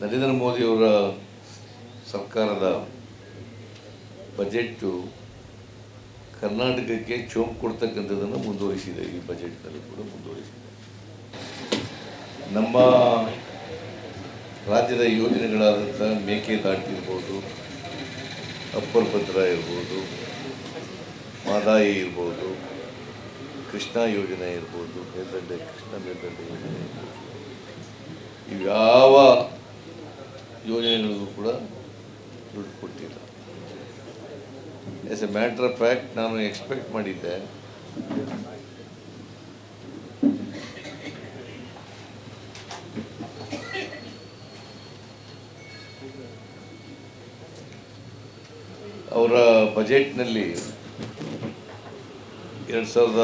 ನರೇಂದ್ರ ಮೋದಿಯವರ ಸರ್ಕಾರದ ಬಜೆಟ್ಟು ಕರ್ನಾಟಕಕ್ಕೆ ಚೋಕ್ ಕೊಡ್ತಕ್ಕಂಥದ್ದನ್ನು ಮುಂದುವರಿಸಿದೆ. ಈ ಬಜೆಟ್ನಲ್ಲಿ ಕೂಡ ಮುಂದುವರಿಸಿದೆ. ನಮ್ಮ ರಾಜ್ಯದ ಯೋಜನೆಗಳಾದಂಥ ಮೇಕೆದಾಟು ಇರ್ಬೋದು, ಅಪ್ಪರ್ ಭದ್ರ ಇರ್ಬೋದು, ಮಾದಾಯಿ ಇರ್ಬೋದು, ಕೃಷ್ಣಾ ಯೋಜನೆ ಇರ್ಬೋದು, ಮೇಲ್ದಂಡೆ ಕೃಷ್ಣ ಮೇಲ್ದಂಡೆ ಯೋಜನೆ ಇರ್ಬೋದು, ಇವ್ಯಾವ ಯೋಜನೆಗಳಿಗೂ ಕೂಡ ದುಡ್ಡು ಕೊಟ್ಟಿಲ್ಲ. As a matter of fact ನಾನು ಎಕ್ಸ್ಪೆಕ್ಟ್ ಮಾಡಿದ್ದೆ. ಅವರ ಬಜೆಟ್ನಲ್ಲಿ ಎರಡು ಸಾವಿರದ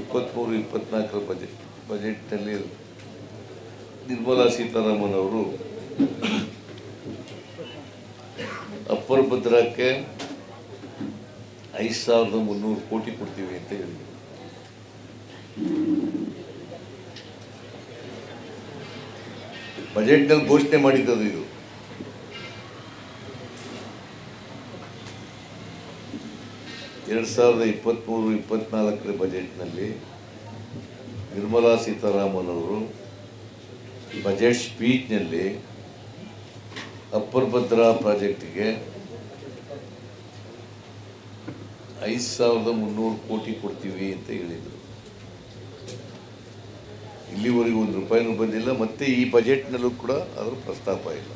ಇಪ್ಪತ್ತ್ಮೂರು ಇಪ್ಪತ್ನಾಲ್ಕರ ಬಜೆಟ್, ಬಜೆಟ್ನಲ್ಲಿ ನಿರ್ಮಲಾ ಸೀತಾರಾಮನ್ ಅವರು ಅಪ್ಪರ್ ಭದ್ರಕ್ಕೆ ಐದು ಸಾವಿರದ ಮುನ್ನೂರು ಕೋಟಿ ಕೊಡ್ತೀವಿ ಅಂತ ಹೇಳಿ ಬಜೆಟ್ನಲ್ಲಿ ಘೋಷಣೆ ಮಾಡಿದ್ದದು ಇದು. ಎರಡು ಸಾವಿರದ ಇಪ್ಪತ್ತ್ಮೂರು, ಇಪ್ಪತ್ತ್ನಾಲ್ಕರ ಬಜೆಟ್ನಲ್ಲಿ ನಿರ್ಮಲಾ ಸೀತಾರಾಮನ್ ಅವರು ಬಜೆಟ್ ಸ್ಪೀಚ್ನಲ್ಲಿ ಅಪ್ಪರ್ ಭದ್ರಾ ಪ್ರಾಜೆಕ್ಟಿಗೆ ಐದು ಸಾವಿರದ ಮುನ್ನೂರು ಕೋಟಿ ಕೊಡ್ತೀವಿ ಅಂತ ಹೇಳಿದರು. ಇಲ್ಲಿವರೆಗೂ ಒಂದು ರೂಪಾಯಿನೂ ಬಂದಿಲ್ಲ, ಮತ್ತೆ ಈ ಬಜೆಟ್ನಲ್ಲೂ ಕೂಡ ಅದರ ಪ್ರಸ್ತಾಪ ಇಲ್ಲ.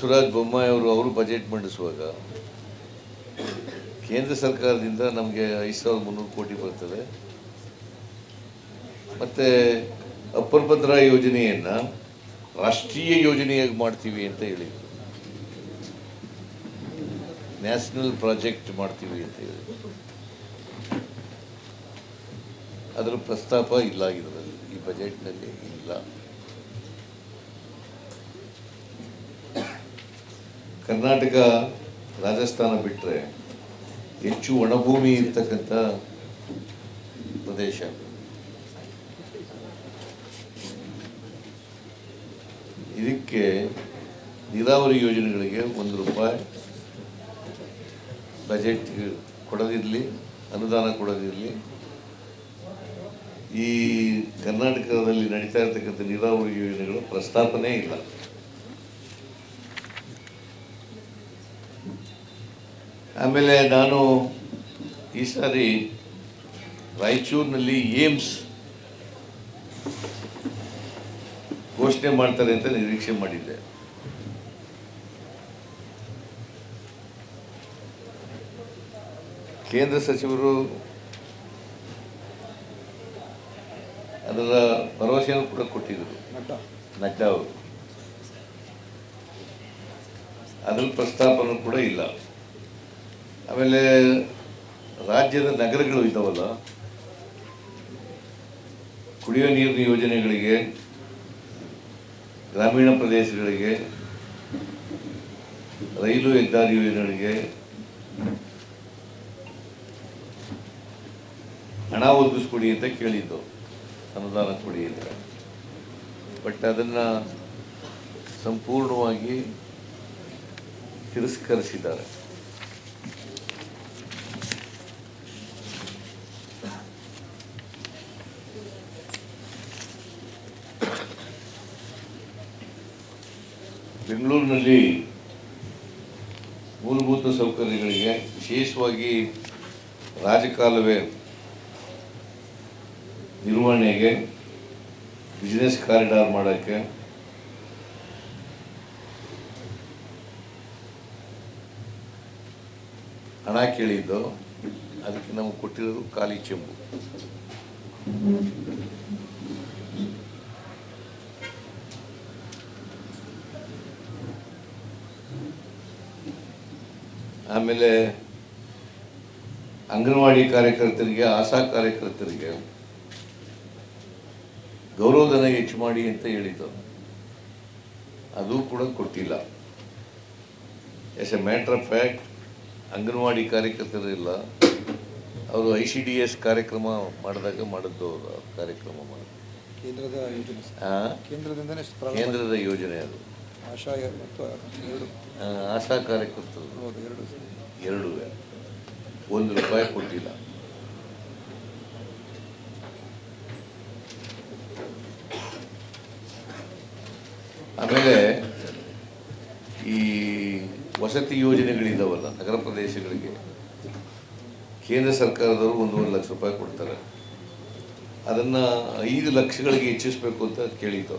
ಬಸವರಾಜ ಬೊಮ್ಮಾಯಿ ಅವರು ಅವರು ಬಜೆಟ್ ಮಂಡಿಸುವಾಗ ಕೇಂದ್ರ ಸರ್ಕಾರದಿಂದ ನಮಗೆ ಐದು ಸಾವಿರದ ಮುನ್ನೂರು ಕೋಟಿ ಬರ್ತದೆ. ಮತ್ತು ಅಪ್ಪರ್ ಭದ್ರಾ ಯೋಜನೆಯನ್ನು ರಾಷ್ಟ್ರೀಯ ಯೋಜನೆಯಾಗಿ ಮಾಡ್ತೀವಿ ಅಂತ ಹೇಳಿದರು. ನ್ಯಾಷನಲ್ ಪ್ರಾಜೆಕ್ಟ್ ಮಾಡ್ತೀವಿ ಅಂತ ಹೇಳಿದರು. ಅದರ ಪ್ರಸ್ತಾಪ ಇಲ್ಲ ಇದರಲ್ಲಿ, ಈ ಬಜೆಟ್ನಲ್ಲಿ ಇಲ್ಲ. ಕರ್ನಾಟಕ, ರಾಜಸ್ಥಾನ ಬಿಟ್ಟರೆ ಹೆಚ್ಚು ಒಣಭೂಮಿ ಇರ್ತಕ್ಕಂಥ ಪ್ರದೇಶ. ಇದಕ್ಕೆ ನೀರಾವರಿ ಯೋಜನೆಗಳಿಗೆ ಒಂದು ರೂಪಾಯಿ ಬಜೆಟ್ ಕೊಡದಿರಲಿ, ಅನುದಾನ ಕೊಡದಿರಲಿ. ಈ ಕರ್ನಾಟಕದಲ್ಲಿ ನಡೀತಾ ಇರತಕ್ಕಂಥ ನೀರಾವರಿ ಯೋಜನೆಗಳು ಪ್ರಸ್ತಾಪನೇ ಇಲ್ಲ. ಆಮೇಲೆ ನಾನು ಈ ಸಾರಿ ರಾಯಚೂರಿನಲ್ಲಿ ಏಮ್ಸ್ ಘೋಷಣೆ ಮಾಡ್ತಾರೆ ಅಂತ ನಿರೀಕ್ಷೆ ಮಾಡಿದ್ದೆ. ಕೇಂದ್ರ ಸಚಿವರು ಅದರ ಭರವಸೆಯನ್ನು ಕೂಡ ಕೊಟ್ಟಿದ್ದರು. ನಡ್ಡಾ. ಅವರು. ಅದರ ಪ್ರಸ್ತಾಪನೂ ಕೂಡ ಇಲ್ಲ. ಆಮೇಲೆ ರಾಜ್ಯದ ನಗರಗಳು ಇದ್ದಾವಲ್ಲ, ಕುಡಿಯೋ ನೀರಿನ ಯೋಜನೆಗಳಿಗೆ, ಗ್ರಾಮೀಣ ಪ್ರದೇಶಗಳಿಗೆ, ರೈಲು ಹೆದ್ದಾರಿ ಯೋಜನೆಗಳಿಗೆ ಹಣ ಒದಗಿಸ್ಕೊಡಿ ಅಂತ ಕೇಳಿದ್ದು, ಅನುದಾನ ಕೊಡಿ ಅಂತ. ಬಟ್ ಅದನ್ನು ಸಂಪೂರ್ಣವಾಗಿ ತಿರಸ್ಕರಿಸಿದ್ದಾರೆ. ಬೆಂಗಳೂರಿನಲ್ಲಿ ಮೂಲಭೂತ ಸೌಕರ್ಯಗಳಿಗೆ ವಿಶೇಷವಾಗಿ ರಾಜಕಾಲುವೆ ನಿರ್ವಹಣೆಗೆ ಬಿಸ್ನೆಸ್ ಕಾರಿಡಾರ್ ಮಾಡೋಕ್ಕೆ ಹಣ ಕೇಳಿದ್ದು, ಅದಕ್ಕೆ ನಮಗೆ ಕೊಟ್ಟಿರೋದು ಖಾಲಿ ಚೆಂಬು. ಆಮೇಲೆ ಅಂಗನವಾಡಿ ಕಾರ್ಯಕರ್ತರಿಗೆ, ಆಶಾ ಕಾರ್ಯಕರ್ತರಿಗೆ ಗೌರವಧನ ಹೆಚ್ಚು ಮಾಡಿ ಅಂತ ಹೇಳಿದ್ದು. ಅದು ಕೂಡ ಕೊಟ್ಟಿಲ್ಲ. As a matter of fact anganwadi ಕಾರ್ಯಕರ್ತರು ಇಲ್ಲ. ಅವರು ಐ ಸಿ ಡಿ ಎಸ್ ಕಾರ್ಯಕ್ರಮ ಮಾಡಿದಾಗ ಮಾಡಿದ್ದು ಅವರು ಕಾರ್ಯಕ್ರಮ ಮಾಡಿ ಕೇಂದ್ರದ ಯೋಜನೆ. ಆ, ಕೇಂದ್ರದಿಂದನೇ ಪ್ರಾರಂಭ ಕೇಂದ್ರದ ಯೋಜನೆ ಅದು. ಆಶಾ ಎ- ಮತ್ತು ಎರಡು. ಆ, ಆಶಾ ಕಾರ್ಯಕರ್ತರು. ಹೌದು ಎರಡು. ಎರಡೂ. ಒಂದು ರೂಪಾಯಿ ಕೊಟ್ಟಿಲ್ಲ ಆಮೇಲೆ ಈ ವಸತಿ ಯೋಜನೆಗಳಿದ್ದಾವಲ್ಲ ನಗರ ಪ್ರದೇಶಗಳಿಗೆ ಕೇಂದ್ರ ಸರ್ಕಾರದವರು ಒಂದೂವರೆ ಲಕ್ಷ ರೂಪಾಯಿ ಕೊಡ್ತಾರೆ. ಅದನ್ನು ಐದು ಲಕ್ಷಗಳಿಗೆ ಹೆಚ್ಚಿಸಬೇಕು ಅಂತ ಕೇಳಿದ್ದು.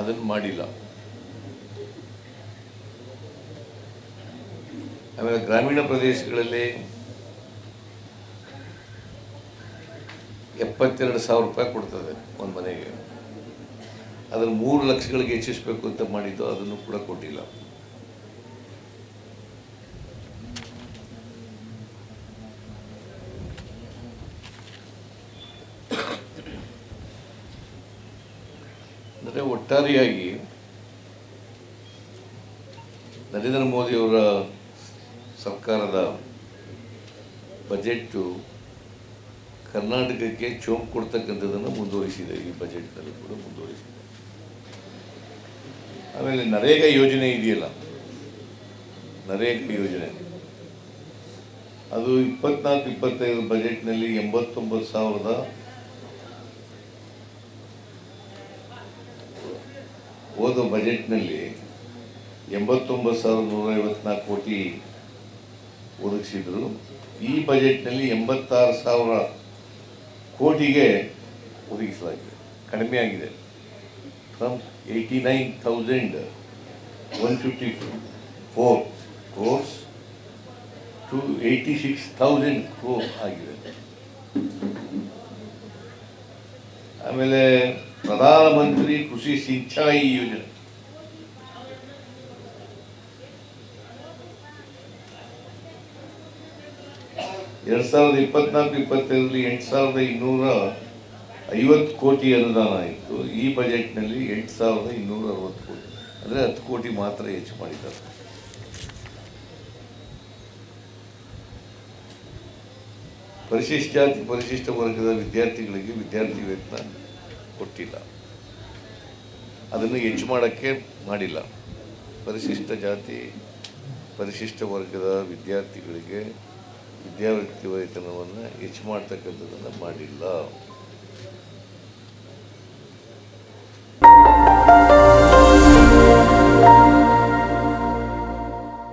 ಅದನ್ನು ಮಾಡಿಲ್ಲ. ಆಮೇಲೆ ಗ್ರಾಮೀಣ ಪ್ರದೇಶಗಳಲ್ಲಿ ಎಪ್ಪತ್ತೆರಡು ಸಾವಿರ ರೂಪಾಯಿ ಕೊಡ್ತದೆ ಒಂದು ಮನೆಗೆ. ಅದನ್ನು ಮೂರು ಲಕ್ಷಗಳಿಗೆ ಹೆಚ್ಚಿಸಬೇಕು ಅಂತ ಮಾಡಿದ್ದು, ಅದನ್ನು ಕೂಡ ಕೊಟ್ಟಿಲ್ಲ ಅಂದರೆ ಒಟ್ಟಾರೆಯಾಗಿ ನರೇಂದ್ರ ಮೋದಿಯವರ ಸರ್ಕಾರದ ಬಜೆಟ್ಟು ಕರ್ನಾಟಕಕ್ಕೆ ಚೋಂಕು ಕೊಡ್ತಕ್ಕಂಥದ್ದನ್ನು ಮುಂದುವರಿಸಿದೆ. ಈ ಬಜೆಟ್ನಲ್ಲಿ ಕೂಡ ಮುಂದುವರಿಸಿದೆ. ಆಮೇಲೆ ನರೇಗಾ ಯೋಜನೆ ಇದೆಯಲ್ಲ? ನರೇಗಾ ಯೋಜನೆ. ಅದು ಇಪ್ಪತ್ನಾಲ್ಕು ಇಪ್ಪತ್ತೈದು ಬಜೆಟ್ನಲ್ಲಿ ಎಂಬತ್ತೊಂಬತ್ತು ಸಾವಿರದ ಹೋದ ಬಜೆಟ್ನಲ್ಲಿ ಎಂಬತ್ತೊಂಬತ್ತು ಸಾವಿರದ ನೂರ ಐವತ್ನಾಲ್ಕು ಕೋಟಿ ಒದಗಿಸಿದ್ರು. ಈ ಬಜೆಟ್ನಲ್ಲಿ ಎಂಬತ್ತಾರು ಸಾವಿರ ಕೋಟಿಗೆ ಒದಗಿಸಲಾಗಿದೆ. ಕಡಿಮೆ ಆಗಿದೆ. From eighty nine thousand one fifty four crores to eighty six thousand crore ಆಗಿದೆ. ಆಮೇಲೆ ಪ್ರಧಾನಮಂತ್ರಿ ಕೃಷಿ ಸಿಂಚಾಯಿ ಯೋಜನೆ. ಎರಡ್ ಸಾವಿರದ ಇಪ್ಪತ್ನಾಲ್ಕು, ಇಪ್ಪತ್ತೈದರಲ್ಲಿ ಎಂಟು ಸಾವಿರದ ಇನ್ನೂರ ಐವತ್ತು ಕೋಟಿ ಅನುದಾನ ಇತ್ತು. ಈ ಬಜೆಟ್ನಲ್ಲಿ ಎಂಟು ಸಾವಿರದ ಇನ್ನೂರ ಅರವತ್ತು ಕೋಟಿ. ಅಂದರೆ ಹತ್ತು ಕೋಟಿ ಮಾತ್ರ ಹೆಚ್ಚು ಮಾಡಿದ್ದಾರೆ. ಪರಿಶಿಷ್ಟ ಪರಿಶಿಷ್ಟ ವರ್ಗದ ವಿದ್ಯಾರ್ಥಿಗಳಿಗೆ ವಿದ್ಯಾರ್ಥಿ ವೇತನ. ಕೊಟ್ಟಿಲ್ಲ. ಅದನ್ನು ಹೆಚ್ಚು ಮಾಡೋಕ್ಕೆ ಮಾಡಿಲ್ಲ. ಪರಿಶಿಷ್ಟ ಜಾತಿ, ಪರಿಶಿಷ್ಟ ವರ್ಗದ ವಿದ್ಯಾರ್ಥಿಗಳಿಗೆ ವಿದ್ಯಾವೃತ್ತಿ ವೇತನವನ್ನು ಹೆಚ್ಚು ಮಾಡ್ತಕ್ಕಂಥದ್ದನ್ನು ಮಾಡಿಲ್ಲ.